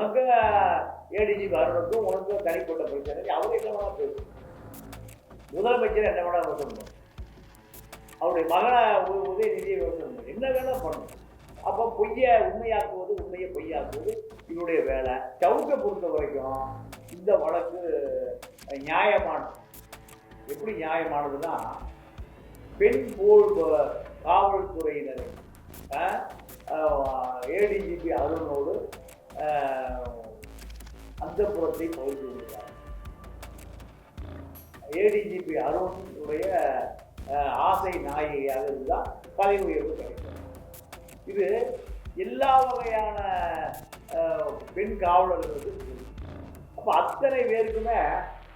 உனக்கு ஏடிஜி அருணுக்கும் உனக்கு தனிப்பட்ட பிரச்சனை. அவங்க என்ன வேணா பேசணும் முதலமைச்சர் என்ன வேணா விமர்சனம் அவருடைய மகனை உதயநிதியை விமர்சனம் என்ன வேணா பண்ணும் அப்போ பொய்யை உண்மையாக்குவது உண்மையை பொய்யாக்குவது இவருடைய வேலை. சவுக்கை பொறுத்த வரைக்கும் இந்த வழக்கு நியாயமானது எப்படி நியாயமானதுன்னா பெண் போல் காவல்துறையினர் காவல்துறையினரை ஏடிஜிபி அருணோடு அந்த புறத்தை பகிர்ந்து கொள்கிறார் ஏடிஜிபி அருணுடைய ஆசை நாயகியாக இருந்தால் பதவி உயர்வு கிடைக்கும். இது எல்லா வகையான பெண் காவலர்களுக்கு அப்போ அத்தனை பேருக்குமே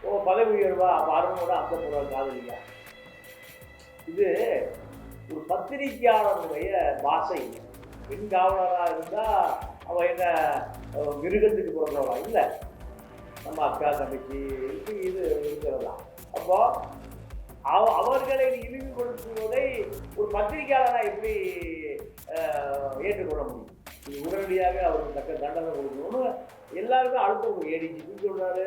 ஓ பதவி உயர்வா? அப்போ அருணோட அந்த புறம் காதலியா இது ஒரு பத்திரிகையாளருடைய பாஷை. பெண் காவலராக இருந்தால் அவள் என்ன மிருகத்துக்கு பிறந்தவளா? இல்லை. நம்ம அக்கா தங்கச்சி இது இது இருக்கிறதா? அப்போ அவ அவர்களை இழிவுபடுத்துவதை ஒரு பத்திரிகையாளராக எப்படி ஏற்றுக்கொள்ள முடியும்? இது உடனடியாக அவருக்கு தக்க தண்டனை கொடுக்கணும்னு எல்லாருக்கும் அழுத்தம் ஏடிஜிபி சொல்றாரு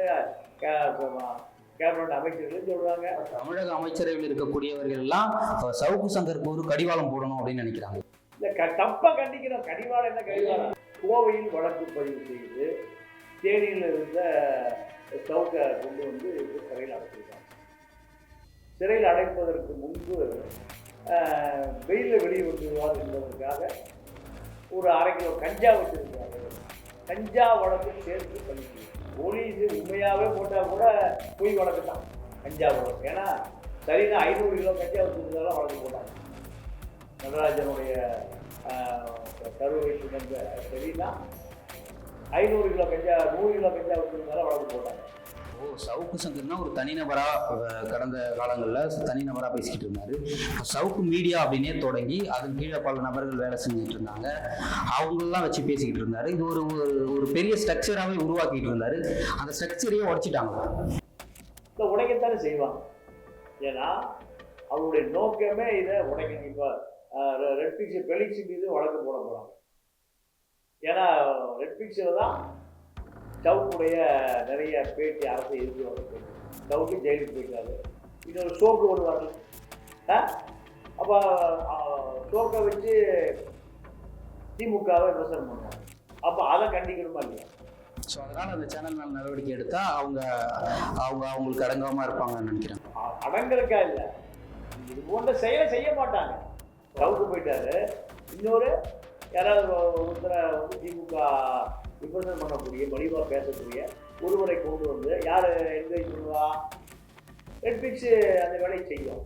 கேபினட் அமைச்சர்களும் சொல்றாங்க. தமிழக அமைச்சரவையில் இருக்கக்கூடியவர்கள் எல்லாம் சவுக்கு சங்கருக்கு ஒரு கடிவாளம் போடணும் அப்படின்னு நினைக்கிறாங்க. இல்ல க தப்பா கண்டிக்கணும். கடிவாளம் என்ன கடிவாளம்? கோவையில் வழக்கு பதிவு செய்து தேனியில் இருந்த சவுக்கை கொண்டு வந்து சிறையில் அடைச்சிருக்காங்க. சிறையில் அடைப்பதற்கு முன்பு வெயிலில் வெளியே வந்துடுவார் என்பதற்காக ஒரு அரை கிலோ கஞ்சா வச்சுருக்காங்க கஞ்சா வழக்கு சேர்த்து பண்ணி போலீஸ் உண்மையாகவே போட்டால் கூட பொய் வழக்கு தான் கஞ்சா வழக்கு. ஏன்னா சரிதான் ஐநூறு கிலோ கஞ்சா வச்சிருந்தாலும் வழக்கு போட்டாங்க நடராஜனுடைய ஆஹ், கருவை சுமந்த ஐநூறு கிலோ கஞ்சா நூறு கிலோ கஞ்சா வச்சிருந்தாலும் வளர்ந்து போட்டாங்க ஓ சவுக்கு சங்கர்னா ஒரு தனிநபரா கடந்த காலங்களில் தனிநபராக பேசிக்கிட்டு இருந்தாரு. சவுக்கு மீடியா அப்படின்னே தொடங்கி அதன் கீழே பல நபர்கள் வேலை செஞ்சுட்டு இருந்தாங்க. அவங்களெல்லாம் வச்சு பேசிக்கிட்டு இருந்தாரு. இது ஒரு ஒரு- பெரிய ஸ்ட்ரக்சராகவே உருவாக்கிட்டு இருந்தாரு. அந்த ஸ்ட்ரக்சரையே உடைச்சிட்டாங்க. இல்லை உடைக்கத்தானே செய்வாங்க. ஏன்னா அவருடைய நோக்கமே இதை உடைக்கணும். இப்போ ரெட்பிக்ஸ் பெலிக்ஸ் மீது வழக்கு போட போகிறாங்க ஏன்னா ரெட்பிக்ஸில் தான் சவுக்குடைய நிறைய பேட்டி அரசை எதிர்த்து பேட்டி சவுக்கு ஜெயிலுக்கு போயிட்டாரு. இன்னொரு ஷோக்கு ஆ? அப்போ ஷோக்கை வச்சு திமுகவை விமர்சனம் பண்ணுவாங்க. அப்போ அதை கண்டிக்கணுமா இல்லையா? ஸோ அதனால அந்த சேனல் மேல நடவடிக்கை எடுத்தா அவங்க அவங்க அவங்களுக்கு அடங்காம இருப்பாங்கன்னு நினைக்கிறேன். அ- அடங்கலுக்கா இல்லை. இது போன்ற செயலை செய்ய மாட்டாங்க. சவுக்கு போயிட்டாரு. இன்னொரு யாராவது ஒருத்தரை வந்து திமுக விமர்சனம் பண்ணக்கூடிய மலிவாக பேசக்கூடிய ஒருவரை கொண்டு வந்து யார் என்கரேஜ் பண்ணுவா நெட்ஃப்ளிக்ஸு அந்த வேலையை செய்யும்.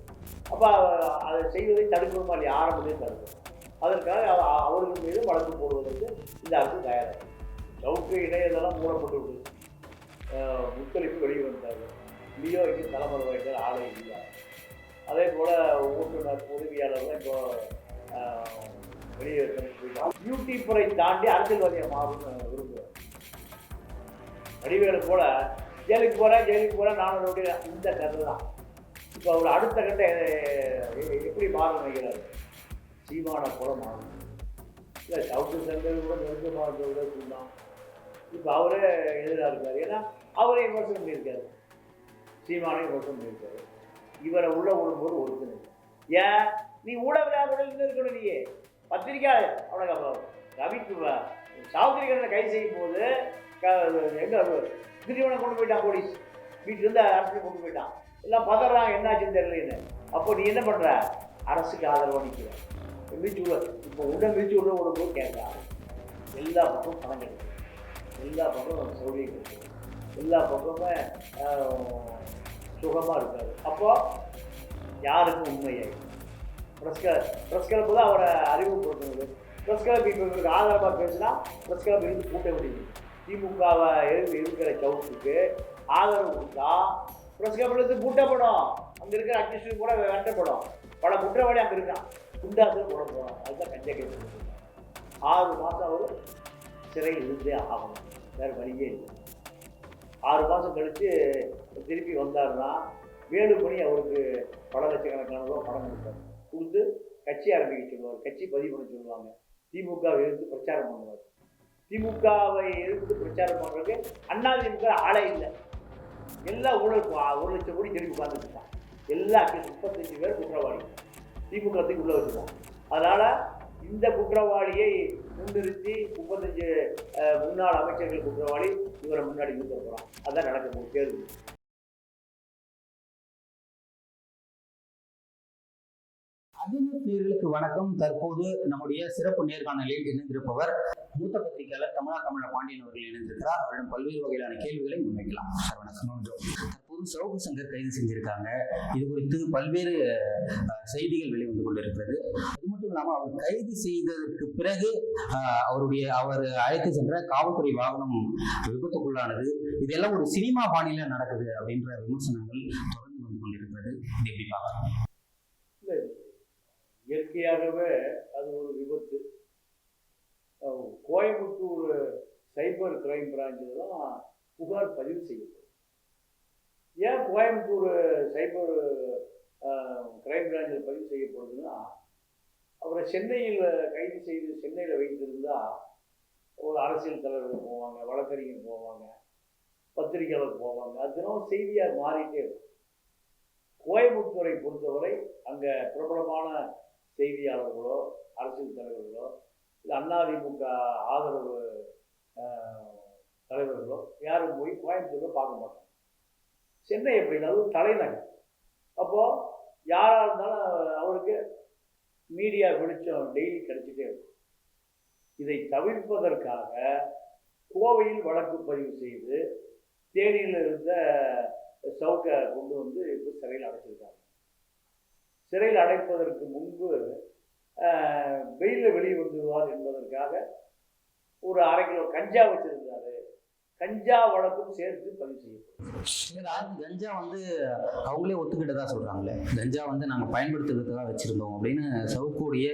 அப்போ அதை செய்வதை தடுக்கணுமா இல்லையா? ஆரம்பத்தையும் தடுக்கும் அதற்காக அவ- அவர்கள் மீது வழக்கு போடுவதற்கு இந்த அரசு தயாராகும். சவுக்கு இணையதெல்லாம் மூடப்பட்டு விடுது முத்தளிப்பு வெளியே வந்தார் லியோ இங்கே தலைமுறை வைத்தார் ஆளை இல்லை. அதே போல் ஓட்டுநர் உதவியாளர்கள் இப்போ வெளியே போயிட்டாங்க. யூடியூப்பரை தாண்டி அரசியல்வாதியை மாறும்னு விரும்புகிறேன் வடிவேலு போல ஜெயிலுக்கு போகிறேன் ஜெயிலுக்கு போகிறேன் நானும் இந்த கதை தான். இப்போ அவர் அடுத்த கட்ட எப்படி மாறும் வைக்கிறார் சீமான போல மாறும். இல்லை சவுக்கு சென்டர் கூட நெருக்கமாக கூட சொன்னான் இப்போ அவரே எதிராக இருக்கார். ஏன்னா அவரே விமர்சனம் பண்ணியிருக்காரு. சீமானையும் விமர்சனம் பண்ணியிருக்காரு. இவரை உள்ள விடும்போது ஒருத்தர் ஏன்? நீ ஊடகவியலாளர்கள் இருக்கணும் நீ பத்திரிக்கை அவனுக்கு ரவிக்கு சாவுத்திரிகரனை கைது செய்யும் போது க- எங்க கொண்டு போயிட்டான் போலீஸ். வீட்டிலேருந்து அரசு கொண்டு போயிட்டான் எல்லாம் பதறான் என்னாச்சுன்னு தெரியலன்னு. அப்போ நீ என்ன பண்ணுற அரசுக்கு ஆதரவாக நிற்கிற மிதிச்சு விட இப்போ உடனே மிதிச்சு விட விடும்போது கேட்கலாம் எல்லா பக்கமும் பணம் கிடைக்கும் எல்லா பக்கமும் சௌகரியம் கிடைக்கும் எல்லா பக்கமும் சுகமாக இருக்காது அப்போ யாருக்கும் உண்மையை? ப்ரெஸ் கிளப் ப்ரெஸ் கிளப்பு தான் அவரை அறிமுகப்படுத்துனது. ப்ரெஸ் கிளப் இப்போ இவருக்கு ஆதரவாக பேசினா ப்ரெஸ் கிளப் இருந்து கூட்ட முடியும் திமுகவை எழுந்து இருக்கிற சவுத்துக்கு ஆதரவு கொடுத்தா ப்ரெஸ் கிளப்லேருந்து கூட்டப்படும் அங்கே இருக்கிற அட்மிஷன் கூட வெட்டப்படும் பல குற்றவாளி அங்கே இருக்கான். குண்டாசு போட போகிறோம் அதுதான் கஞ்சா கேட்டு ஆறு மாதம் அவர் சிறையில் இருந்தே ஆகணும். வேறு வழியே இல்லை. ஆறு மாதம் கழித்து திருப்பி வந்தாருன்னா வேலுமணி அவருக்கு பல லட்சக்கணக்கான ரூபா பணம் கொடுத்தாரு. கொடுத்து கட்சி ஆரம்பிக்க சொல்லுவார். கட்சி பதிவு பண்ண சொல்லுவாங்க. திமுக எதிர்த்து பிரச்சாரம் பண்ணுவார். திமுகவை எதிர்த்து பிரச்சாரம் பண்ணுறதுக்கு அண்ணா திமுக ஆளே இல்லை. எல்லா ஊழலுக்கும் ஒரு லட்சம் கோடி திருப்பி உட்காந்துருக்கான் எல்லா முப்பத்தஞ்சு பேர் குற்றவாளி. திமுக உள்ளே உள்ள வச்சுருக்கான் அதனால் இந்த குற்றவாளியை முன்னிறுத்தி முப்பத்தஞ்சு முன்னாள் அமைச்சர்கள் குற்றவாளி இவரை முன்னாடி நிறுத்த போகிறோம் அதான் நடக்க போகுது. தேர்வு அதிமுக நேயர்களுக்கு வணக்கம். தற்போது நம்முடைய சிறப்பு நேர்காணலில் இணைந்திருப்பவர் மூத்த பத்திரிகையாளர் தமிழா தமிழ பாண்டியன் அவர்கள் இணைந்திருக்கிறார். அவரிடம் பல்வேறு வகையிலான கேள்விகளை முன்வைக்கலாம். சார் வணக்கம் தற்போது சவுக்கு சங்கர் கைது செஞ்சிருக்காங்க. இது குறித்து பல்வேறு செய்திகள் வெளிவந்து கொண்டிருக்கிறது. அது மட்டும் இல்லாமல் அவர் கைது செய்ததற்கு பிறகு அவருடைய அவர் அழைத்து சென்ற காவல்துறை வாகனம் விபத்துக்குள்ளானது. இதெல்லாம் ஒரு சினிமா பாணியில நடக்குது அப்படின்ற விமர்சனங்கள் தொடர்ந்து வந்து கொண்டிருக்கிறது. இது எப்படி பார்க்கலாம்? இயற்கையாகவே அது ஒரு விபத்து. கோயம்புத்தூர் சைபர் கிரைம் பிரான்ச்சில் தான் புகார் பதிவு செய்யப்படும். ஏன் கோயம்புத்தூர் சைபர் கிரைம் பிரான்ச்சில் பதிவு செய்யப்படுதுன்னா அவரை சென்னையில் கைது செய்து சென்னையில் வைத்திருந்தால் ஒரு அரசியல் தலைவர்கள் போவாங்க வழக்கறிஞர் போவாங்க பத்திரிகையாளர் போவாங்க. அது தினம் செய்தியாக மாறிட்டே இருக்கும். கோயம்புத்தூரை பொறுத்தவரை அங்கே பிரபலமான செய்தியாளர்களோ அரசியல் தலைவர்களோ இல்லை அதிமுக ஆதரவு தலைவர்களோ யாரும் போய் கோயம்புத்தூரில் பார்க்க மாட்டாங்க. சென்னை எப்படின்னா அது தலைநகர். அப்போது யாராக இருந்தாலும் அவருக்கு மீடியா வெளிச்சம் டெய்லி கிடைச்சிட்டே இருக்கும். இதை தவிர்ப்பதற்காக கோவையில் வழக்கு பதிவு செய்து தேனியில் இருந்த சவுக்கை கொண்டு வந்து இப்போ சிறையில் அடைச்சிருக்காங்க. சிறையில் அடைப்பதற்கு முன்பு வெயிலில் வெளியே வந்துடுவார் என்பதற்காக ஒரு அரை கிலோ கஞ்சா வச்சிருந்தாரு. கஞ்சா வழக்கும் சேர்த்து பதிவு செய்யப்படும் கஞ்சா வந்து அவங்களே ஒத்துக்கிட்டதா சொல்றாங்களே. கஞ்சா வந்து நாங்க பயன்படுத்துறதுக்காக வச்சிருந்தோம் அப்படின்னு சவுக்குடைய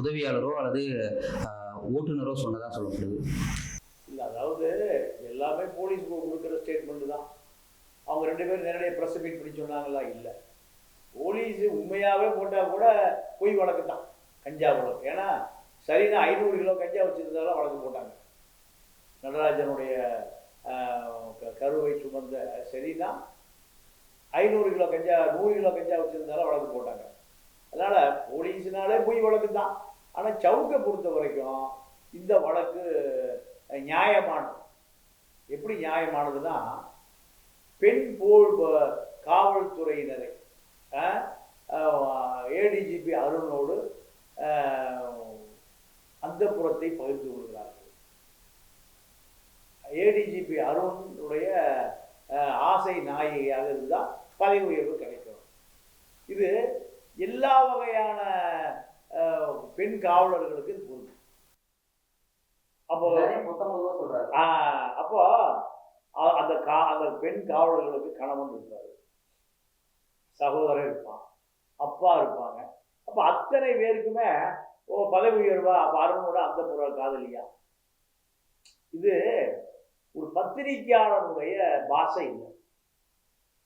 உதவியாளரோ அல்லது ஓட்டுநரோ சொன்னதா சொல்லப்படுது. இல்லை அதாவது எல்லாமே போலீஸ் கொடுக்குற ஸ்டேட்மெண்ட் தான். அவங்க ரெண்டு பேரும் நேரடியாக ப்ரெஸ் மீட் பண்ணி சொன்னாங்களா? இல்லை. போலீஸ் உண்மையாகவே போட்டால் கூட பொய் வழக்கு தான் கஞ்சா வழக்கு. ஏன்னா சரினா ஐநூறு கிலோ கஞ்சா வச்சுருந்தாலும் வழக்கு போட்டாங்க. நடராஜனுடைய க- கருவை சுமந்த சரினா ஐநூறு கிலோ கஞ்சா நூறு கிலோ கஞ்சா வச்சுருந்தாலும் வழக்கு போட்டாங்க. அதனால் போலீஸினாலே பொய் வழக்கு தான் ஆனால் சவுக்கை பொறுத்த வரைக்கும் இந்த வழக்கு நியாயமானது. எப்படி நியாயமானதுன்னா பெண் போல் காவல்துறையினரை ஏடிஜிபி அருணோடு அந்த புறத்தை பகிர்ந்து கொள்கிறார்கள். ஏடிஜிபி அருணுடைய ஆசை நாயகியாக இருந்தால் பதவி உயர்வு கிடைக்கும். இது எல்லா வகையான பெண் காவலர்களுக்கு இது பொருந்தும். அப்போ சொல்றாரு. ஆஹ் அப்போ அந்த கா அந்த பெண் காவலர்களுக்கு கணவன் இருப்பார் சகோதரர் இருப்பான் அப்பா இருப்பாங்க. அப்போ அத்தனை பேருக்குமே ஓ பதவி உயர்வா? அப்போ அருணோட அந்த புற காதலியா? இது ஒரு பத்திரிகையாளருடைய பாஷை இல்லை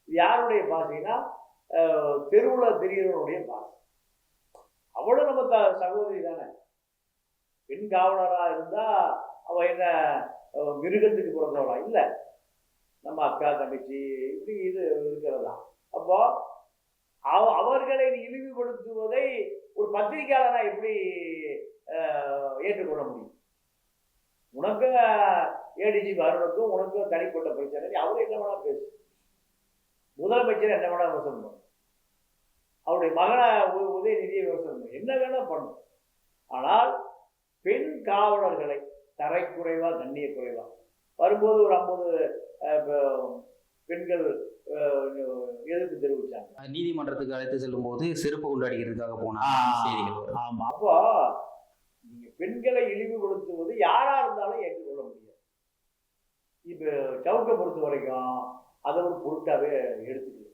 இது யாருடைய பாஷைனா தெருவில் தெரியறவனுடைய பாஷை. அவளும் நம்ம த சகோதரி தானே. பெண் காவலராக இருந்தால் அவள் என்ன மிருகத்துக்கு பிறந்தவளா இல்லை. நம்ம அக்கா தங்கச்சி இப்படி இது இருக்கிறதா? அப்போ அவர்களை இழிவுபடுத்துவதை ஒரு பத்திரிகையாளனா எப்படி ஏற்றுக்கொள்ள முடியும்? உனக்கு ஏடிஜி அருணுக்கும் உனக்கும் தனிப்பட்ட பிரச்சனை அவர் என்ன வேணா பேசு முதலமைச்சர் என்ன வேணா விமர்சனம் பண்ணும் அவருடைய மகனை உதயநிதியை விமர்சனம் பண்ணும் என்ன வேணா பண்ணும் ஆனால் பெண் காவலர்களை தரைக்குறைவா கண்ணிய குறைவா வரும்போது ஒரு ஐம்பது பெண்கள் எதிர்ப்பு தெரிவிச்சாங்க. நீதிமன்றத்துக்கு அழைத்து செல்லும் போது செருப்பு கொண்டு அடிக்கிறதுக்காக போன செய்திகள் ஆமா. அப்போ நீங்க பெண்களை இழிவுபடுத்துவது யாரா இருந்தாலும் ஏற்றுக்கொள்ள முடியாது. இப்போ சவுக்கை பொறுத்த வரைக்கும் அதை ஒரு பொருட்டாவே எடுத்துக்கல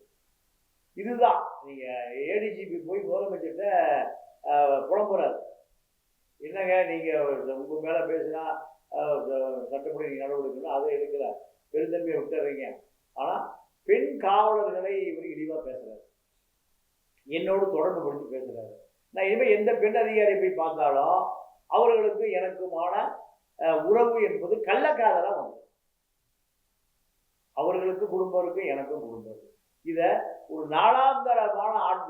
இதுதான். நீங்க ஏடிஜிபி போய் முதலமைச்சர்கிட்ட புலம்புறாரு என்னங்க நீங்க உங்க மேல பேசினா சட்டப்படி நீங்க நடவடிக்கை அதை எடுக்கல. பெருந்தன்மையை விட்டுறீங்க. ஆனால் பெண் காவலர்களை இவர் இழிவாக பேசுகிறார் என்னோடு தொடர்பு படுத்தி பேசுகிறாரு நான் இனிமேல் எந்த பெண் அதிகாரி போய் பார்த்தாலும் அவர்களுக்கு எனக்குமான உறவு என்பது கள்ளக்காதலாக வந்து அவர்களுக்கு குடும்பம் இருக்கு எனக்கும் குடும்பம் இருக்கு. இதை ஒரு நாளாந்தரமான ஆள்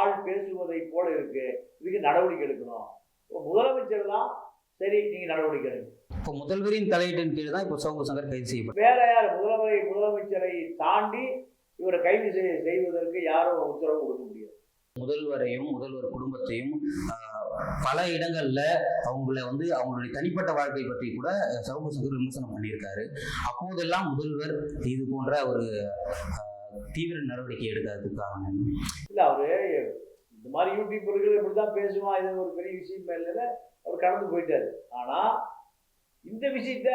ஆள் பேசுவதை போல இருக்கு. இதுக்கு நடவடிக்கை எடுக்கணும். முதலமைச்சர் தான் சரி நீங்கள் நடவடிக்கை எடுங்க. இப்போ முதல்வரின் தலையீட்டின் கீழ் தான் இப்போ சவுக்கு சங்கர் கைது செய்யப்பட்டார். வேற யார் முதல்வரை முதலமைச்சரை தாண்டி இவரை கைது செய்வதற்கு யாரும் உத்தரவு கொடுக்க முடியாது. முதல்வரையும் முதல்வர் குடும்பத்தையும் பல இடங்கள்ல அவங்கள வந்து அவங்களுடைய தனிப்பட்ட வாழ்க்கை பற்றி கூட சவுக்கு சங்கர் விமர்சனம் பண்ணியிருக்காரு. அப்போதெல்லாம் முதல்வர் இது போன்ற ஒரு தீவிர நடவடிக்கை காரணம் என்ன? இல்ல அவரு இந்த மாதிரி யூடியூபர்கள் இப்படிதான் பேசுவான் இது ஒரு பெரிய விஷயம் இல்லைன்னு அவர் கடந்து போயிட்டாரு. ஆனா இந்த விஷயத்த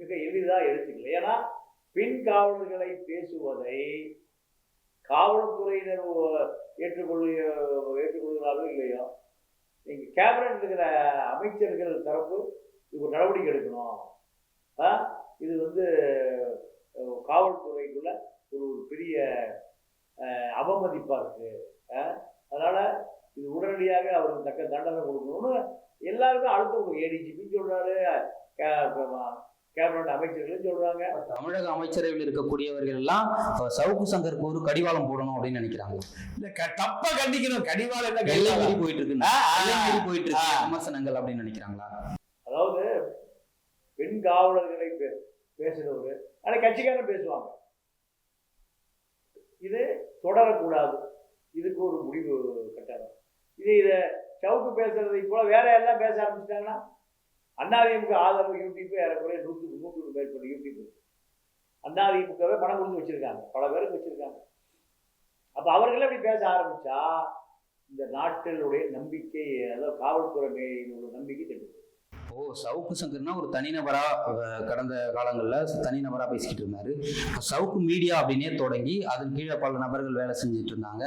மிக எளிதாக எடுத்துக்கல. ஏன்னா பெண் காவலர்களை பேசுவதை காவல்துறையினர் ஏற்றுக்கொள்ள ஏற்றுக்கொள்கிறார்கள் இல்லையோ நீங்கள் கேபினட் இருக்கிற அமைச்சர்கள் தரப்பு இது ஒரு நடவடிக்கை எடுக்கணும். இது வந்து காவல்துறைக்குள்ள ஒரு ஒரு பெரிய அவமதிப்பாக இருக்குது அதனால் இது உடனடியாக அவருக்கு தக்க தண்டனை கொடுக்கணும்னு எல்லாருமே அடுத்து ஏடிஜிபி சொல்றாரு கேபினட் அமைச்சர்களும் சொல்றாங்க. தமிழக அமைச்சரவையில் இருக்கக்கூடியவர்கள் எல்லாம் சவுக்கு சங்கருக்கு ஒரு கடிவாளம் போடணும் அப்படின்னு நினைக்கிறாங்க. இல்ல க- தப்பா கண்டிக்கணும். கடிவாளம் என்ன எல்லை? மீறி போயிட்டு இருக்கு ஆ, ஆ, எல்லை மீறி போயிட்டு இருக்கு. விமர்சனங்கள் அப்படின்னு நினைக்கிறாங்களா? அதாவது பெண் காவலர்களை பே பேசுறவரு ஆனால் கட்சிக்காரன் பேசுவாங்க. இது தொடரக்கூடாது. இதுக்கு ஒரு முடிவு கட்டணும் இது இதை சவுக்கு பேசுகிறது இப்போ வேற எல்லாம் பேச ஆரம்பிச்சிட்டாங்கன்னா அண்ணாதிமுக ஆதரவு யூடியூப் ஏறக்குறைய நூற்றுக்கு நூற்றுக்கு மேற்பட்ட யூடியூப் இருக்கு. அண்ணாதிமுகவே பணம் கொடுத்து வச்சுருக்காங்க. பல பேருக்கு வச்சுருக்காங்க. அப்போ அவர்களே அப்படி பேச ஆரம்பித்தா இந்த நாட்டினுடைய நம்பிக்கை அதாவது காவல்துறை நம்பிக்கை கெட்டு ஓ சவுக்கு சங்கர்னா ஒரு தனிநபரா கடந்த காலங்களில் தனிநபரா பேசிக்கிட்டு இருந்தாரு. சவுக்கு மீடியா அப்படின்னே தொடங்கி அதன் கீழே பல நபர்கள் வேலை செஞ்சுட்டு இருந்தாங்க.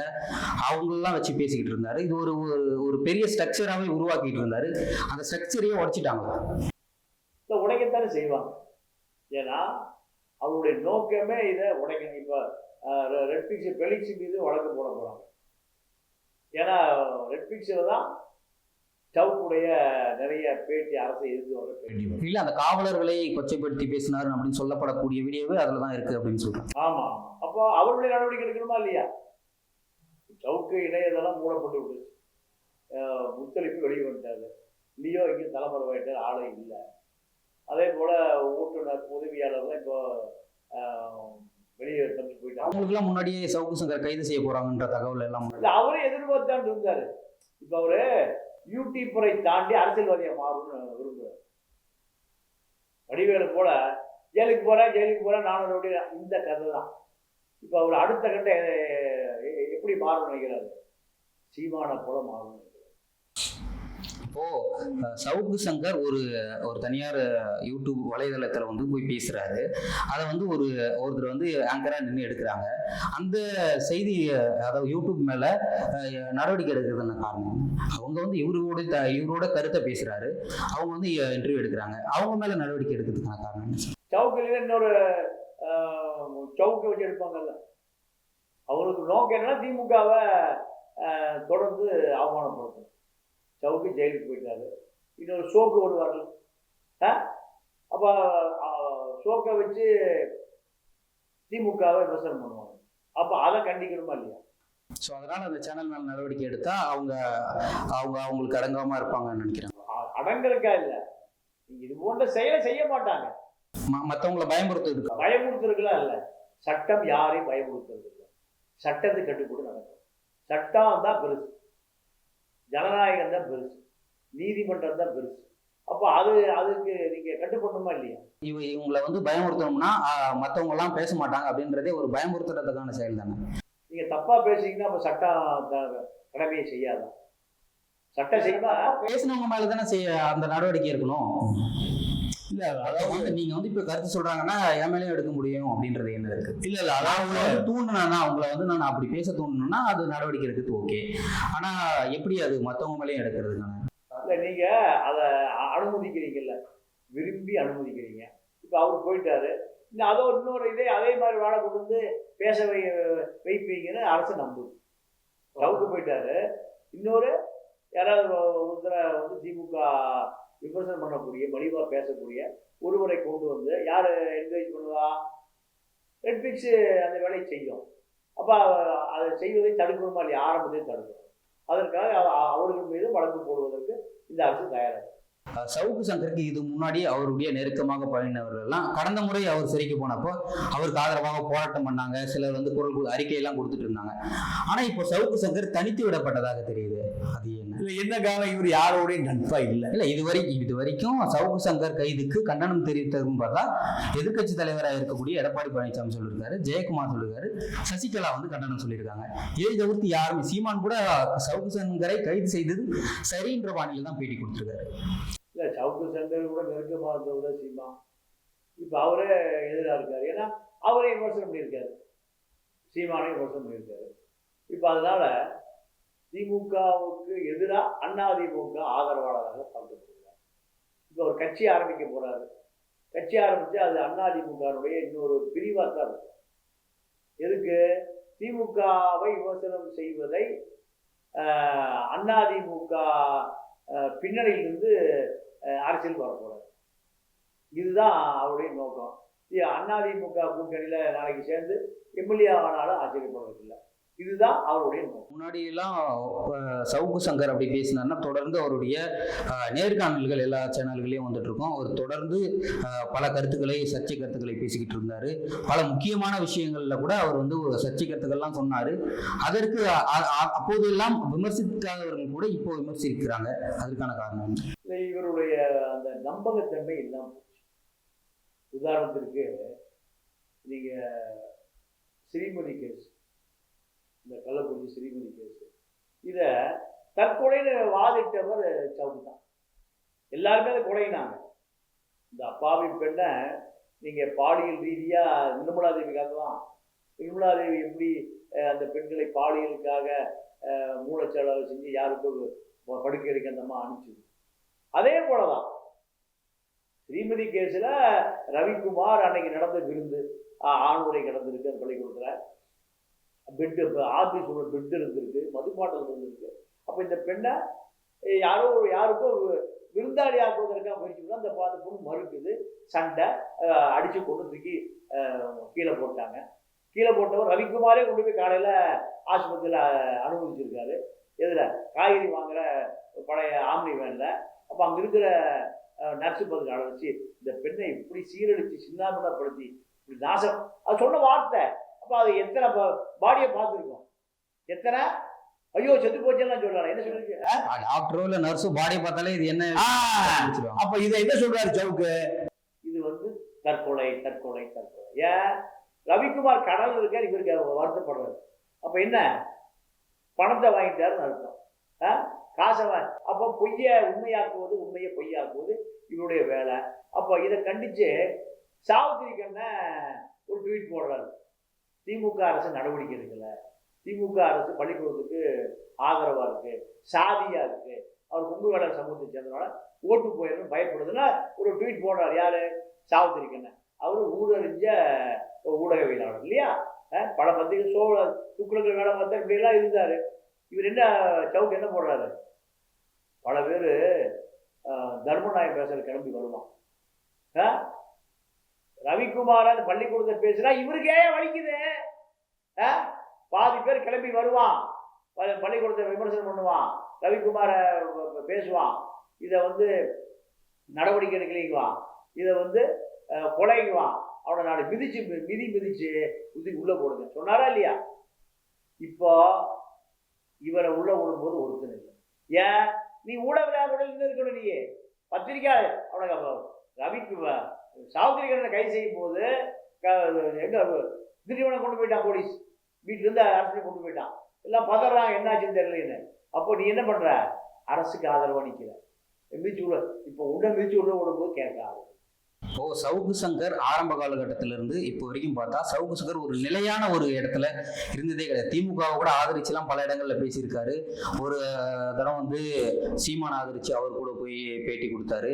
அவங்களெல்லாம் வச்சு பேசிக்கிட்டு இருந்தாரு. இது ஒரு ஒரு- ஒரு பெரிய ஸ்ட்ரக்சராகவே உருவாக்கிட்டு இருந்தாரு. அந்த ஸ்ட்ரக்சரையே உடைச்சிட்டாங்க. உடைக்கத்தானே செய்வாங்க. ஏன்னா அவருடைய நோக்கமே இதை உடைக்கணும். இப்போ ரெட்பிக்ஸ் பெலிக்ஸ் மீது வழக்கு போட போறாங்க. ஏன்னா ரெட்பிக்ஸில் தான் சவுக்குடைய நிறைய பேட்டி அரசை எதிர்த்து வர பேட்டி. இல்ல அந்த காவலர்களை கொச்சைப்படுத்தி பேசினாரு அப்படின்னு சொல்லப்படக்கூடிய வீடியோவே அதுல தான் இருக்கு அப்படின்னு சொல்றாங்க. ஆமாம் அப்போ அவருடைய நடவடிக்கை எடுக்கணுமா இல்லையா? சவுக்கு இணையதெல்லாம் மூடப்பட்டு விட்டுச்சு. முத்தளிப்பு வெளியே வந்துட்டாரு. லியோ இங்கே தலைமுறை வாயிட்டார் ஆளே இல்லை. அதே போல் ஓட்டுநர் உதவியாளர்லாம் இப்போ வெளியே தப்பிச்சு போயிட்டாங்க. அவங்களுக்குலாம் முன்னாடியே சவுக்கு சங்கர் கைது செய்ய போறாங்கன்ற தகவல் எல்லாம் அவரே எதிர்பார்த்தான் இருந்தாரு. இப்ப அவரு யூடியூப்பரை தாண்டி அரசியல்வாதியாக மாறணும்னு விரும்புகிறார் வடிவேலு போல ஜெயிலுக்கு போகிறேன் ஜெயிலுக்கு போகிறேன் நானும் ரவுடி இந்த கதை தான் இப்போ அவர் அடுத்த கட்ட எப்படி மாறணும் நினைக்கிறாரு? சீமான போல மாறணும் நினைக்கிறார். அப்போ சவுக்கு சங்கர் ஒரு ஒரு தனியார் யூடியூப் வலைதளத்தில் வந்து போய் பேசுறாரு. அதை வந்து ஒரு ஒருத்தர் வந்து ஆங்கரா நின்று எடுக்கிறாங்க. அந்த செய்தி அதாவது யூடியூப் மேல நடவடிக்கை எடுக்கிறதுன காரணம்? அவங்க வந்து இவரோட த- இவரோட கருத்தை பேசுறாரு. அவங்க வந்து இன்டர்வியூ எடுக்கிறாங்க. அவங்க மேல நடவடிக்கை எடுக்கிறதுக்கான காரணம் என்ன இன்னொரு சவுக்கு சவுக்கை வச்சு எடுப்பாங்கல்ல. அவங்களுக்கு நோக்கம் என்னன்னா திமுகவை தொடர்ந்து அவமானப்படுத்தணும். சவுக்கு ஜெயிலுக்கு போயிட்டாரு. இன்னொரு ஷோக்கு வருவார்கள் ஆ? அப்போ ஷோக்கை வச்சு திமுகவை விமர்சனம் பண்ணுவாங்க. அப்போ அதை கண்டிக்கணுமா இல்லையா? ஸோ அதனால அந்த சேனல் மேல நடவடிக்கை எடுத்தா அவங்க அவங்க அவங்களுக்கு அடங்காம இருப்பாங்கன்னு நினைக்கிறேன். அ- அடங்கலுக்கா இல்லை. இது போன்ற செயலை செய்ய மாட்டாங்க. ம- மத்தவங்கள பயமுறுத்துறதுக்கு? பயமுறுத்துறதுலாம் இல்லை. சட்டம் யாரையும் பயமுறுத்துறது இல்லை சட்டத்தை கட்டுப்பட்டு நடக்கும் சட்டம் தான் பெருசு. ஜனநாயகம் தான் பெருசு. நீதிமன்றம் தான் பெருசு. அப்போ அது அதுக்கு நீங்கள் கட்டுப்படணுமா இல்லையா? இவ இவங்களை வந்து பயமுறுத்தணும்னா எல்லாம் பேச மாட்டாங்க அப்படின்றதே ஒரு பயமுறுத்துறதுக்கான செயல் தானே. நீங்கள் தப்பாக பேசுனீங்கன்னா அப்போ சட்டம் கடமையை செய்யாதா? சட்டம் செய்யுமா? பேசினவங்க மேல தானே செய்ய அந்த நடவடிக்கை இருக்கணும் இல்ல அதாவது வந்து நீங்க வந்து இப்ப கருத்து சொல்றாங்கன்னா என் மேலேயும் எடுக்க முடியும் அப்படின்றது என்ன இருக்கு? இல்ல இல்ல அதாவது அவங்கள வந்து தூண்டுனா அவங்கள வந்து நான் அப்படி பேச தூண்டணும்னா அது நடவடிக்கை எடுக்கிறது ஓகே ஆனா எப்படி அது மத்தவங்க மேலேயும் எடுக்கிறதுக்கான? இல்லை நீங்கள் அதை அனுமதிக்கிறீங்கல்ல. விரும்பி அனுமதிக்கிறீங்க. இப்போ அவர் போயிட்டாரு. இன்னும் அதோ இன்னொரு இதே அதே மாதிரி வாழை கொண்டு வந்து பேச வை வைப்பீங்கன்னு அரசு நம்புது. சவுக்கு போயிட்டாரு. இன்னொரு யாராவது ஒருத்தரை வந்து திமுக விமர்சனம் பண்ணக்கூடிய மலிவாக பேசக்கூடிய ஒருவரை கொண்டு வந்து யார் என்கரேஜ் பண்ணுவா? நெட்ஃப்ளிக்ஸு அந்த வேலையை செய்யும். அப்போ அதை செய்வதை தடுக்கணுமா இல்லையா? ஆரம்பத்தையும் தடுக்கணும். அதற்காக அவர்கள் மீது வழக்கு போடுவதற்கு இந்த அரசு தயாராகும். சவுக்கு சங்கருக்கு இது முன்னாடி அவருடைய நெருக்கமாக பழகினவர்கள்லாம் கடந்த முறை அவர் சிறைக்கு போனப்போ அவருக்கு ஆதரவாக போராட்டம் பண்ணாங்க. சிலர் வந்து குரல் அறிக்கையெல்லாம் கொடுத்துட்டு இருந்தாங்க. ஆனா இப்போ சவுக்கு சங்கர் தனித்து விடப்பட்டதாக தெரியுது. அது என்ன? இல்ல என்ன காரணம்? இவர் யாரோடையும் நட்பா இல்ல. இல்ல இதுவரை இது வரைக்கும் சவுக்கு சங்கர் கைதுக்கு கண்டனம் தெரிவித்ததும் பார்த்தா எதிர்க்கட்சி தலைவராக இருக்கக்கூடிய எடப்பாடி பழனிசாமி சொல்லியிருக்காரு ஜெயக்குமார் சொல்லியிருக்காரு சசிகலா வந்து கண்டனம் சொல்லியிருக்காங்க. இதை தவிர்த்து யாருமே சீமான் கூட சவுக்கு சங்கரை கைது செய்தது சரின்ற பாணியில தான் பேட்டி கொடுத்திருக்காரு. கூட நெருக்கமாக சீமா. இப்போ அவரே எதிராக இருக்காரு. ஏன்னா அவரே விமர்சனம் பண்ணியிருக்காரு. சீமானையும் விமர்சனம் பண்ணியிருக்காரு. இப்போ அதனால திமுகவுக்கு எதிராக அதிமுக ஆதரவாளராக பார்க்கப்படுகிறார் இப்போ ஒரு கட்சி ஆரம்பிக்க போகிறாரு கட்சி ஆரம்பித்து அது அதிமுகனுடைய இன்னொரு பிரிவாக தான் இருக்கும். எதுக்கு? திமுகவை விமர்சனம் செய்வதை ஆஹ், அதிமுக பின்னணியிலிருந்து அரசியல் வரப்போகிறார் இதுதான் அவருடைய நோக்கம். அதிமுக கூட்டணியில நாளைக்கு சேர்ந்து எம்எல்ஏ ஆனாலும் ஆச்சரியப்படுறதுக்கு இல்லை இதுதான் அவருடைய நோக்கம். முன்னாடி எல்லாம் அஹ், சவுக்கு சங்கர் அப்படி பேசினார்னா தொடர்ந்து அவருடைய நேர்காணல்கள் எல்லா சேனல்களையும் வந்துட்டு இருக்கும் அவர் தொடர்ந்து பல கருத்துக்களை சர்ச்சை கருத்துக்களை பேசிக்கிட்டு இருந்தாரு. பல முக்கியமான விஷயங்கள்ல கூட அவர் வந்து ஒரு சர்ச்சை கருத்துக்கள்லாம் சொன்னாரு. அதற்கு அ- அ- அப்போதெல்லாம் விமர்சிக்காதவர்கள் கூட இப்போ விமர்சிக்கிறாங்க. அதற்கான காரணம் இவருடைய அந்த நம்பகத்தன்மை இல்லாம போச்சு உதாரணத்திற்கு நீங்கள் ஸ்ரீமதி கேஸ் இந்த கள்ளக்குறிச்சி ஸ்ரீமதி கேஸ் இதை தற்கொலைன்னு வாதிட்டவர் சவுக்கு எல்லாருமே அதை கொலையினாங்க. இந்த அப்பாவி பெண்ணை நீங்கள் பாலியல் ரீதியாக நிர்மலா தேவிக்காக தான் நிர்மலா தேவி எப்படி அந்த பெண்களை பாலியலுக்காக மூளைச்சலவை செஞ்சு யாருக்கும் படுக்கைக்கு அந்த அம்மா அனுப்பிச்சுது அதே போலதான். ஸ்ரீமதி கேஸில் ரவிக்குமார் அன்னைக்கு நடந்த விருந்து ஆணுரை நடந்திருக்கு அந்த பள்ளிக்கூடத்துல பெட்டு ஆபீஸ் உள்ள பெட்டு இருந்திருக்கு மதுப்பாட்டம் இருந்திருக்கு. அப்போ இந்த பெண்ணை யாரோ ஒரு யாருக்கோ விருந்தாளி ஆக்குவதற்காக முயற்சி அந்த பா- பொண்ணு மறுக்குது சண்டை அடித்து கொண்டு தூக்கி கீழே போட்டாங்க. கீழே போட்டவர் ரவிக்குமாரே கொண்டு போய் காலையில் ஆஸ்பத்திரியில் அனுமதிச்சிருக்காரு. எதில் காய்கறி வாங்குகிற பழைய ஆம்னி வேனில். அப்போ அங்கே இருக்கிற நர்ஸு பதுக்கு அழை வச்சு இந்த பெண்ணை இப்படி சீரழிச்சு சின்னாபின்னப்படுத்தி இப்படி நாசம். அது சொன்ன வார்த்தை. அப்போ அது எத்தனை பாடியை பார்த்துருக்கோம். எத்தனை? ஐயோ செத்து போச்செல்லாம் சொல்லலாம் என்ன சொல்லிருக்கு டாக்டரோ இல்ல நர்ஸோ பாடியை பார்த்தாலே இது என்ன. அப்ப இதை என்ன சொல்றாரு சவுக்கு? இது வந்து தற்கொலை தற்கொலை தற்கொலை. ஏன்? ரவிக்குமார் கடல் இருக்கார் இவருக்கு வருத்தப்படுறாரு. அப்போ என்ன? பணத்தை வாங்கிட்டாருன்னு அர்த்தம். ஆ? அப்போ பொய்யை உண்மையாக்குவது உண்மையை பொய்யாக்குவது இவருடைய வேலை. அப்போ இதை கண்டித்து சாவித்திரி கண்ணை ஒரு ட்வீட் போடுறாரு. திமுக அரசு நடவடிக்கை எடுக்கல. திமுக அரசு பள்ளிக்கூடத்துக்கு ஆதரவாக இருக்குது சாதியாக இருக்குது அவர் கொங்கு வேளாண் சமூகத்தை சேர்ந்தனால ஓட்டு போயிடும் பயப்படுதுன்னா ஒரு ட்வீட் போடுறார். யார்? சாவித்திரி கண்ண அவர் ஊரறிஞ்ச ஊடகவியலாளர் இல்லையா? பல பத்திரிகை சோழ துக்குளுக்கு வேலை பார்த்தா இப்படியெல்லாம் இருந்தார். இவர் என்ன சவுக்கு என்ன போடுறாரு? பல பேர் தர்மநாயம் பேசுகிற கிளம்பி வருவான். ஆ? ரவிக்குமார் அந்த பள்ளிக்கூடத்தில் பேசுனா இவருக்கே வலிக்குது? ஆ? பாதி பேர் கிளம்பி வருவான். பள்ளிக்கூடத்தை விமர்சனம் பண்ணுவான். ரவிக்குமாரை பேசுவான். இதை வந்து நடவடிக்கை எடுக்கலைங்குவான் இதை வந்து அஹ், கொலைங்குவான் அவனை நான் மிதிச்சு மி- மிதி மிதிச்சு உதி உள்ளே போடுங்க. சொன்னாரா இல்லையா? இப்போ இவரை உள்ள விடும்போது ஒருத்தன் இல்லை. ஏன்? நீ ஊடகவியலாளர்கள் இருந்து இருக்கணும் நீ பத்திரிக்கை அவனுக்கு ரவிக்கு வ- சாவுத்திரிகரனை கைது செய்யும் போது க- எங்க திடீர்னு கொண்டு போயிட்டான் போலீஸ். வீட்டிலேருந்து அரசு கொண்டு போயிட்டான் எல்லாம் பதறான் என்னாச்சுன்னு தெரியலன்னு அப்போ நீ என்ன பண்ணுற அரசுக்கு ஆதரவா நிக்கிற. மிதிச்சு உள்ள இப்போ உள்ள மிதிச்சு உள்ள விடும்போது கேட்காது இப்போ சவுக்கு சங்கர் ஆரம்ப காலகட்டத்திலிருந்து இப்போ வரைக்கும் பார்த்தா சவுக்கு சங்கர் ஒரு நிலையான ஒரு இடத்துல இருந்ததே கிடையாது. திமுகவை கூட ஆதரிச்சுலாம் பல இடங்களில் பேசியிருக்காரு. ஒரு தடவை வந்து சீமான் ஆதரிச்சு அவர் கூட போய் பேட்டி கொடுத்தாரு.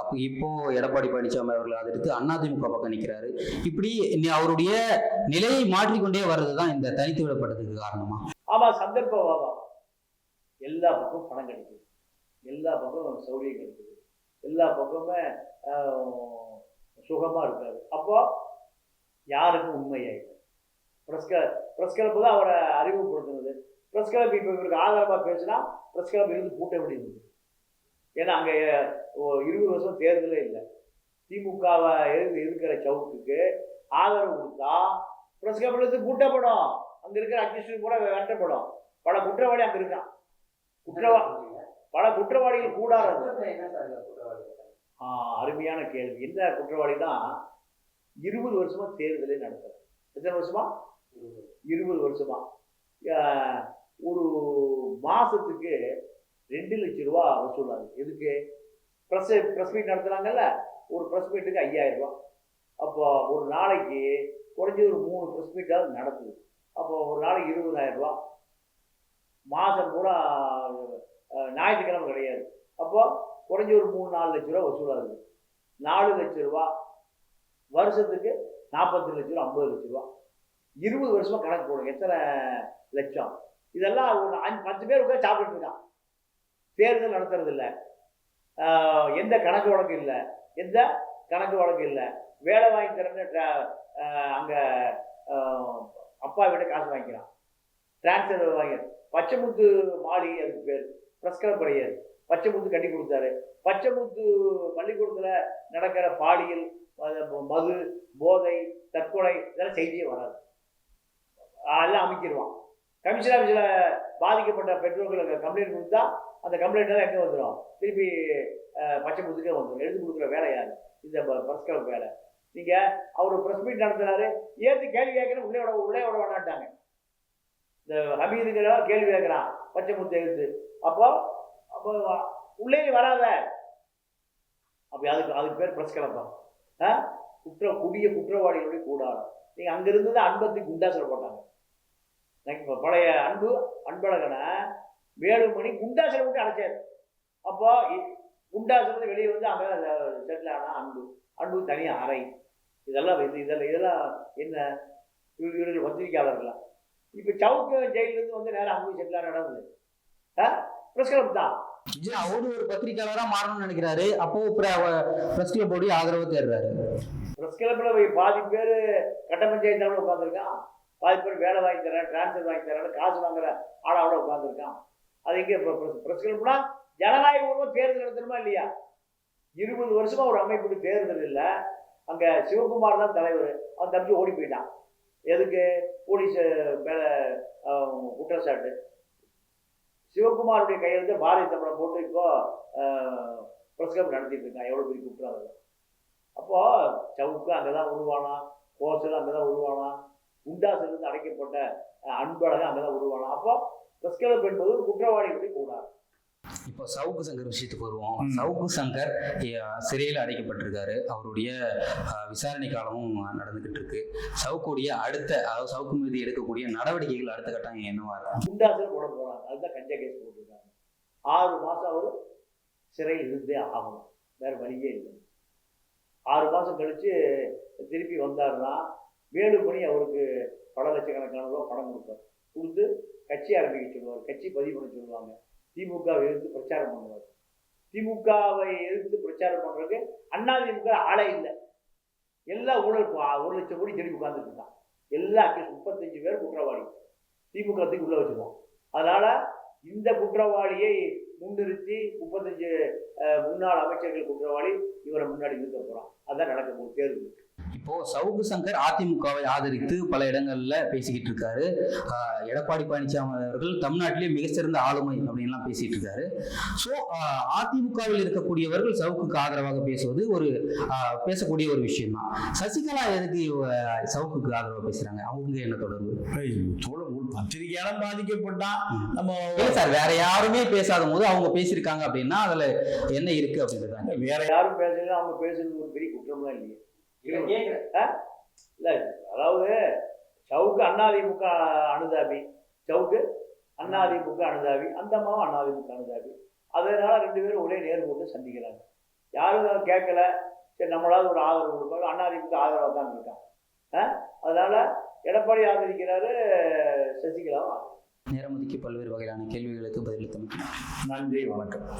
அப்போ இப்போ எடப்பாடி பழனிசாமி அவர்களை ஆதரித்து அதிமுக பக்கம் நிற்கிறாரு இப்படி அவருடைய நிலையை மாற்றிக்கொண்டே வர்றது தான் இந்த தனித்து விடப்பட்டதுக்கு காரணமா? ஆமா சந்தர்ப்பவாதம் எல்லா பக்கம் பணம் கிடைக்குது. எல்லா பக்கம் சௌரியம் கிடைக்குது. எல்லா பக்கமே சுகமாக இருக்காரு. அப்போ யாருக்கும் உண்மையை ப்ரெஸ் கிளப் ப்ரெஸ் கிளப்பு தான் அவரை அறிமுகப்படுத்தினது. ப்ரெஸ் கிளப் இப்போ இவருக்கு ஆதரவாக பேசினா ப்ரெஸ் கிளப் இருந்து பூட்ட வேண்டியது ஏன்னா அங்கே இருபது வருஷம் தேர்தலே இல்லை. திமுகவை எதிர்த்து இருக்கிற சவுக்குக்கு ஆதரவு கொடுத்தா ப்ரெஸ் கிளப்ல இருந்து பூட்டப்படும். அங்கே இருக்கிற அட்மிஷன் கூட வெட்டப்படும். பல குற்றவாளி அங்கே இருக்கான். குற்றவா பல குற்றவாளிகள் கூடாது அருமையான கேள்வி. என்ன குற்றவாளினா இருபது வருஷமா தேர்தலே நடத்தல. எத்தனை வருஷமா? இருபது. வருஷமா. ஒரு மாசத்துக்கு ரெண்டு லட்சம் ரூபா வசூலாகுது எதுக்கு? ப்ரெஸ் ப்ரெஸ் மீட் நடத்துனாங்கல்ல? ஒரு ப்ரெஸ் மீட்டுக்கு ஐயாயிரம் ரூபா. அப்போ ஒரு நாளைக்கு குறைஞ்சது ஒரு மூணு ப்ரெஸ் மீட்டாவது நடத்துது அப்போ ஒரு நாளைக்கு இருபதாயிரம் ரூபா. மாதம் பூரா ஞாயிற்றுக்கிழமை கிடையாது. அப்போ குறைஞ்ச ஒரு மூணு நாலு லட்ச ரூபா வசூலாகுது நாலு லட்ச ரூபா வருஷத்துக்கு நாற்பத்தி லட்ச ரூபா ஐம்பது லட்ச ரூபா. இருபது வருஷமாக கணக்கு போடுங்க எத்தனை லட்சம்? இதெல்லாம் ஒரு அஞ்சு பத்து பேர் உட்காந்து சாப்பிட்டுட்டு இருக்கான். தேர்தல் நடத்துறது இல்லை. எந்த கணக்கு வழக்கு இல்லை. எந்த கணக்கு வழக்கு இல்லை. வேலை வாங்கி தரேன்னு அங்கே அப்பா விட காசு வாங்கிக்கிறான். டிரான்ஸ்ஃபர் வாங்கி பச்சைமுத்து மாளிகை அதுக்கு பேர். ப்ரெஸ் கிளப் கிடையாது பச்சைமுத்து கட்டி கொடுத்தாரு. பச்சை முத்து பள்ளிக்கூடத்தில் நடக்கிற பாலியல் மது போதை தற்கொலை இதெல்லாம் செய்தியே வராது. எல்லாம் அமைக்கிடுவான். கமிஷன் ஆஃபீஸில் பாதிக்கப்பட்ட பெற்றோர்களுக்கு கம்ப்ளைண்ட் கொடுத்தா அந்த கம்ப்ளைண்ட் தான் எங்கே வந்துடும் திருப்பி பச்சை முத்துக்கே வந்துடும் எழுதி கொடுக்குற வேலை யார்? இந்த ப்ரெஸ் கிளப் வேலை. நீங்கள் அவர் ப்ரெஸ் மீட் நடத்துனாரு ஏற்று கேள்வி கேட்கணும் உள்ளே விட உள்ளே விட வேணாட்டாங்க இந்த ஹமீதுங்கிற கேள்வி கேட்குறான். பச்சை முத்து எழுத்து. அப்போ அப்போ உள்ளே வராத. அப்படி அதுக்கு அதுக்கு பேர் ப்ரெஸ் தான் ஆ? குற்ற குடிய குற்றவாளிகளுடைய கூடாரம். நீங்கள் அங்கிருந்து தான் அன்பத்தி குண்டாசில் போட்டாங்க. இப்போ பழைய அன்பு அன்பழகனை வேலுமணி குண்டாசில் விட்டு அடைச்சார். அப்போ இ- குண்டாசிலிருந்து வெளியே வந்து அங்கே செட்டில் ஆனால் அன்பு. அன்பு தனியாக அறை. இதெல்லாம் இது இதெல்லாம் இதெல்லாம் என்ன? இவர்கள் பத்திரிக்கையாளர்களா இப்போ சவுக்கு ஜெயிலிருந்து வந்து நேராக அன்பு செட்டில் நடந்தது ப்ரெஸ் தான் அவரு ஒரு பத்திரிக்கையாளரா மாறணும்னு நினைக்கிறாரு. அப்போ பிரஸ் கிளப்போடைய ஆதரவு தேடுறாரு. ப்ரெஸ் கிளப்பில் போய் பாதி பேர் கட்ட பஞ்சாயத்தாவோட உட்காந்துருக்கான் பாதி பேர் வேலை வாங்கி தரேன் டிரான்ஸ்ஃபர் வாங்கி தரேன் காசு வாங்குற ஆளாவோட உட்காந்துருக்கான் அது எங்கே இப்போ ப்ரெஸ் கிளப்னா ஜனநாயக பூர்வம் தேர்தல் நடத்தணுமா இல்லையா? இருபது வருஷமா ஒரு அமைப்புக்கு தேர்தல் இல்லை. அங்கே சிவகுமார் தான் தலைவர். அவன் தப்பிச்சு ஓடி போயிட்டான். எதுக்கு? போலீஸ் மேலே குற்றச்சாட்டு. சிவகுமாருடைய கையெழுத்து பாரதிய தமிழை போட்டு இப்போ ப்ரெஸ் கிளப் நடத்திட்டு இருக்கான். எவ்வளோ பெரிய கூப்பிட்றாங்க அப்போது அப்போ சவுக்கு அங்கே தான் உருவானா கோசல் அங்கே தான் உருவானா குண்டாசிலிருந்து அடைக்கப்பட்ட அஹ், அன்பழகன் அங்கே தான் உருவானா அப்போ ப்ரெஸ் கிளப் என்பது ஒரு குற்றவாளிகளுடைய கூடாது இப்போ சவுக்கு சங்கர் விஷயத்துக்கு வருவோம். சவுக்கு சங்கர் சிறையில் அடைக்கப்பட்டிருக்காரு. அவருடைய விசாரணை காலமும் நடந்துகிட்டு இருக்கு. சவுக்குடைய அடுத்த அதாவது சவுக்கு மீது எடுக்கக்கூடிய நடவடிக்கைகள் அடுத்த கட்டம் என்னவா இருக்கும்? குண்டாசில் போட போகிறாங்க அதுதான் கஞ்சா கேஸ் போட்டிருக்காங்க. ஆறு மாதம் அவர் சிறையில் இருந்தே ஆகணும். வேற வழியே இல்லை. ஆறு மாதம் கழித்து திருப்பி வந்தாருன்னா வேலுமணி அவருக்கு பல லட்சக்கணக்கான ரூபா பணம் கொடுப்பார். கொடுத்து கட்சி ஆரம்பிக்க சொல்லுவார். கட்சி பதிவு பண்ண சொல்லுவாங்க. திமுகவை எதிர்த்து பிரச்சாரம் பண்ணுவார். திமுகவை எதிர்த்து பிரச்சாரம் பண்ணுறதுக்கு அண்ணா திமுக ஆளே இல்லை. எல்லா ஊழல் ஒரு லட்சம் கோடி செடி உட்கார்ந்துட்டு இருக்கான். எல்லா கேஸ் முப்பத்தஞ்சு பேர் குற்றவாளி. திமுக தூக்கி உள்ள அதனால் இந்த குற்றவாளியை முன்னிறுத்தி முப்பத்தஞ்சு முன்னாள் அமைச்சர்கள் குற்றவாளி இவரை முன்னாடி நிறுத்த போகிறான் அதான் நடக்க போகுது தேர்தலுக்கு. இப்போ சவுக்கு சங்கர் அதிமுகவை ஆதரித்து பல இடங்கள்ல பேசிக்கிட்டு இருக்காரு. ஆஹ் எடப்பாடி பழனிசாமி அவர்கள் தமிழ்நாட்டிலே மிக சிறந்த ஆளுமை அப்படின்லாம் பேசிட்டு இருக்காரு. ஸோ அதிமுகவில் இருக்கக்கூடியவர்கள் சவுக்குக்கு ஆதரவாக பேசுவது ஒரு ஆஹ் பேசக்கூடிய ஒரு விஷயம் தான் சசிகலா எதுக்கு சவுக்குக்கு ஆதரவாக பேசுறாங்க? அவங்க என்ன தொடர்பு? ஒரு பாதிக்கப்பட்டான். நம்ம சார் வேற யாருமே பேசாத போது அவங்க பேசியிருக்காங்க அப்படின்னா அதுல என்ன இருக்கு அப்படின்றது வேற யாரும் பேசல அவங்க பேசுறது ஒரு பெரிய குற்றம்லாம் இல்லையே. ஆ? இல்ல அதாவது சவுக்கு அண்ணாதிமுக அனுதாபி. சவுக்கு அண்ணாதிமுக அனுதாபி அந்த அம்மாவும் அண்ணாதிமுக அனுதாபி. அதனால ரெண்டு பேரும் ஒரே நேர் போட்டு சந்திக்கிறாங்க. யாரும் கேட்கல. சரி நம்மளாவது ஒரு ஆதரவு கொடுப்பாங்க அண்ணாதிமுக ஆதரவாக தான் இருக்கான். ஆ? அதனால எடப்பாடி ஆதரிக்கிறாரு சசிகலாவும் ஆதரிக்கிறாரு. நேரம் ஒதுக்கி பல்வேறு வகையான கேள்விகளுக்கு பதிலளித்தமைக்கு நன்றி வணக்கம்.